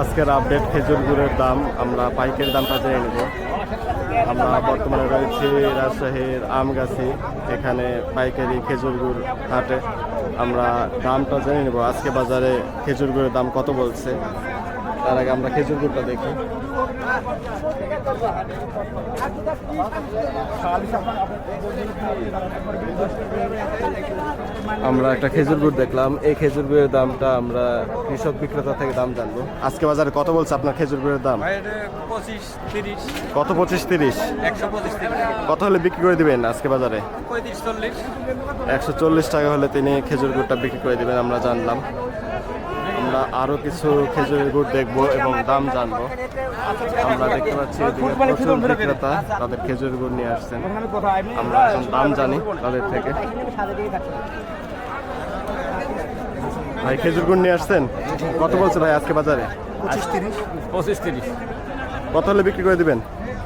আজকের আপডেট খেজুর গুড়ের দাম, আমরা পাইকারি দামটা জেনে নেব। আমরা বর্তমানে রয়েছি রাজশাহীর আমগাছি, এখানে পাইকারি খেজুর গুড় হাটে। আমরা দামটা জেনে নেব। আজকে বাজারে খেজুর গুড়ের দাম কত বলছে? তার আগে আমরা খেজুর গুড়টা দেখি। আমরা একটা খেজুর গুড় দেখলাম। এই খেজুর গুড়ের দামটা আমরা কৃষক বিক্রেতা থেকে দাম জানব। আজকে বাজারে কত বলছে আপনার খেজুর গুড়ের দাম? কত পঁচিশ তিরিশ? একশো পঁচিশ তিরিশ। কত হলে বিক্রি করে দিবেন আজকে বাজারে? একশো চল্লিশ টাকা হলে তিনি খেজুর গুড়টা বিক্রি করে দিবেন আমরা জানলাম। আমরা আরও কিছু খেজুরের গুড় দেখব এবং দাম জানব। আমরা দেখতে পাচ্ছি প্রচুর বিক্রেতা তাদের খেজুর গুড় নিয়ে আসছেন। আমরা এখন দাম জানি তাদের থেকে। ভাই খেজুর গুড় নিয়ে আসছেন? কত বলছে ভাই আজকে বাজারে? পঁচিশ তিরিশ। পঁচিশ তিরিশ। কত হলে বিক্রি করে দিবেন?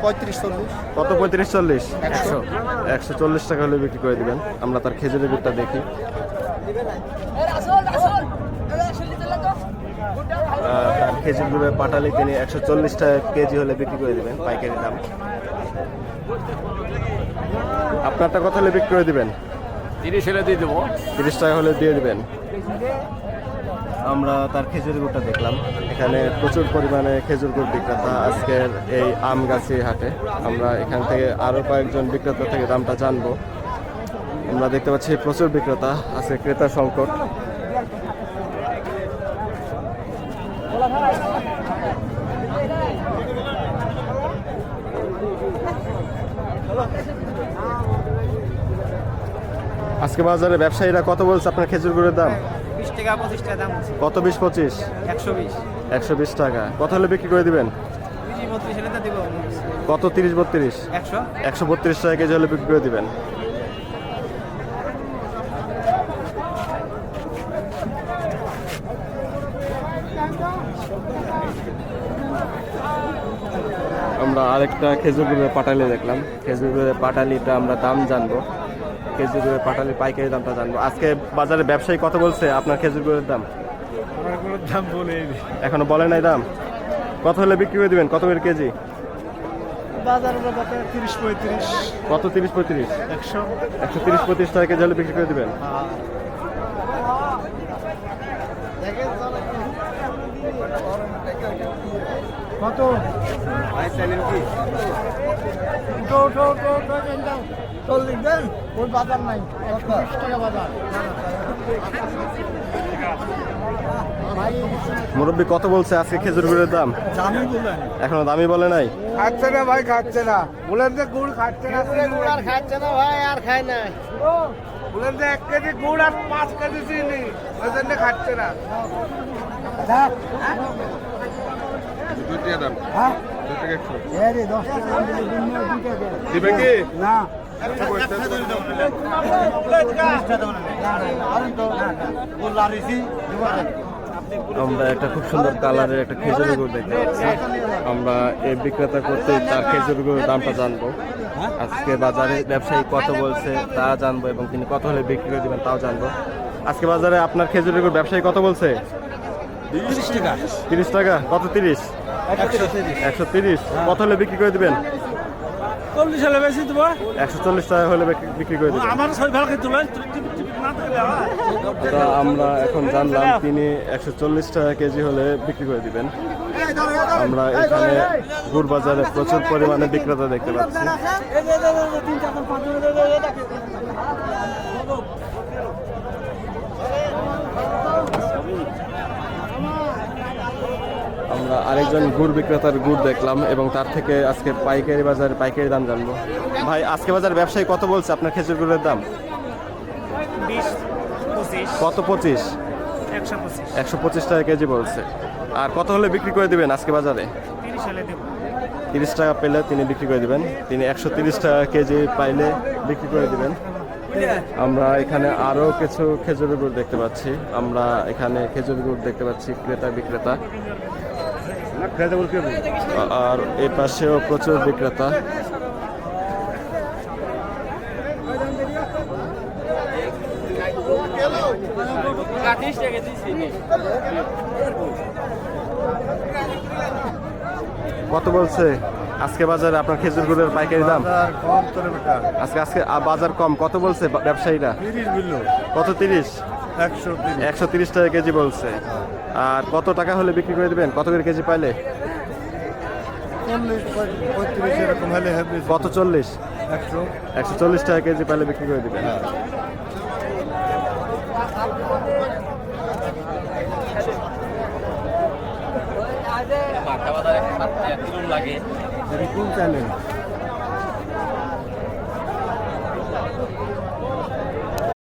পঁয়ত্রিশ চল্লিশ। কত পঁয়ত্রিশ চল্লিশ? একশো। একশো চল্লিশ টাকা হলে বিক্রি করে দিবেন। আমরা তার খেজুরের গুড়টা দেখি আহ, তার খেজুর গুড়ের পাটালি তিনি একশো চল্লিশ টাকা কেজি হলে বিক্রি করে দিবেন পাইকারি দাম। আপনারটা কত হলে বিক্রি করে দিবেন? তিরিশ হলে দিয়ে দেবো। তিরিশ টাকা হলে দিয়ে দিবেন। আমরা তার খেজুর গুড়টা দেখলাম। এখানে প্রচুর পরিমাণে খেজুর গুড় বিক্রেতা আজকের এই আম গাছি হাটে। আমরা এখান থেকে আরও কয়েকজন বিক্রেতা থেকে দামটা জানব। আমরা দেখতে পাচ্ছি প্রচুর বিক্রেতা আছে ক্রেতা সংকট। আজকে বাজারে ব্যবসায়ীরা কত বলছে আপনার খেজুর গুড়ের দাম? বিশ টাকা পঁচিশ টাকা দাম কত বিশ পঁচিশ? একশো বিশ। একশো বিশ টাকা। কত হলে বিক্রি করে দিবেন? কত তিরিশ বত্রিশ? একশো। একশো বত্রিশ টাকা কেজি হলে বিক্রি করে দিবেন। আমরা আরেকটা খেজুর গুড়ের পাটালি দেখলাম। খেজুর গুড়ের পাটালিটা আমরা দাম জানব। খেজুর গুড়ের পাটালি পাইকারি দামটা জানব আজকে বাজারে ব্যবসায়ী কত বলছে আপনার খেজুর গুড়ের দাম দাম বলে এখনও বলে নাই দাম কত হলে বিক্রি করে দিবেন কত করে কেজি বাজার তিরিশ পঁয়ত্রিশ কত তিরিশ পঁয়ত্রিশ একশো একশো তিরিশ পঁয়ত্রিশ টাকা কেজি হলে বিক্রি করে দিবেন কত চল্লিশ দেন ওই বাজার নাই। টাকা বাজার। মুরব্বী কত বলছে আজকে খেজুর গুড়ের দাম? এখনও দামই বলে নাই? খাচ্ছে না ভাই খাচ্ছে না। বলেন যে গুড় খাচ্ছে না। আর খাচ্ছে না ভাই আর খায় না। বলেন যে এক কেজি গুড় আর পাঁচ কেজি চিনি। ওই জন্য খাচ্ছে না। হ্যাঁ। দিবে কি? না। আমরা একটা খুব সুন্দর কালারের একটা খেজুরের গুড় দেখতে পাচ্ছি। আমরা এই বিক্রেতা করতে তার খেজুর গুড়ের দামটা জানব। আজকে বাজারে ব্যবসায়ী কত বলছে তা জানব এবং তিনি কত হলে বিক্রি করে দেবেন তাও জানব। আজকে বাজারে আপনার খেজুরের গুড় ব্যবসায়ী কত বলছে? তিরিশ টাকা। তিরিশ টাকা? কত তিরিশ। একশো তিরিশ। কত হলে বিক্রি করে দিবেন? চল্লিশ হলে বেশি তোমার একশো চল্লিশ টাকা হলে বিক্রি- করে দেবো। আমার শরীর ভালো খেতে আমরা এখন জানলাম তিনি একশো চল্লিশ টাকা কেজি হলে বিক্রি করে দিবেন। আমরা এখানে গুড় বাজারে প্রচুর পরিমাণে বিক্রেতা দেখতে পাচ্ছি। আমরা আরেকজন গুড় বিক্রেতার গুড় দেখলাম এবং তার থেকে আজকে পাইকারি বাজার পাইকারি দাম জানব। ভাই আজকে বাজার ব্যবসায়ী কত বলছে আপনার খেজুর গুড়ের দাম? কত পঁচিশ? একশো পঁচিশ। টাকা কেজি বলছে। আর কত হলে বিক্রি করে দিবেন আজকে বাজারে? তিরিশ টাকা পেলে তিনি বিক্রি করে দিবেন। তিনি একশো তিরিশ টাকা কেজি পাইলে বিক্রি করে দিবেন। আমরা এখানে আরও কিছু খেজুরের গুড় দেখতে পাচ্ছি। আমরা এখানে খেজুর গুড় দেখতে পাচ্ছি ক্রেতা বিক্রেতা। আর এ পাশেও প্রচুর বিক্রেতা। কত বলছে? আজকে বাজারে আপনার খেজুর গুড়ের পাইকারি দাম? আজকে আজকে বাজার কম। কত বলছে ব্যবসায়ীরা? কত তিরিশ? একশো তিরিশ। একশো তিরিশ টাকা কেজি বলছে। আর কত টাকা হলে বিক্রি করে দেবেন? কত করে কেজি পাইলে? চল্লিশ পঁয়ত্রিশ এরকম হলে হবে। কত চল্লিশ? একশো। একশো চল্লিশ টাকা কেজি পাইলে বিক্রি করে দেবেন। চ্যানেল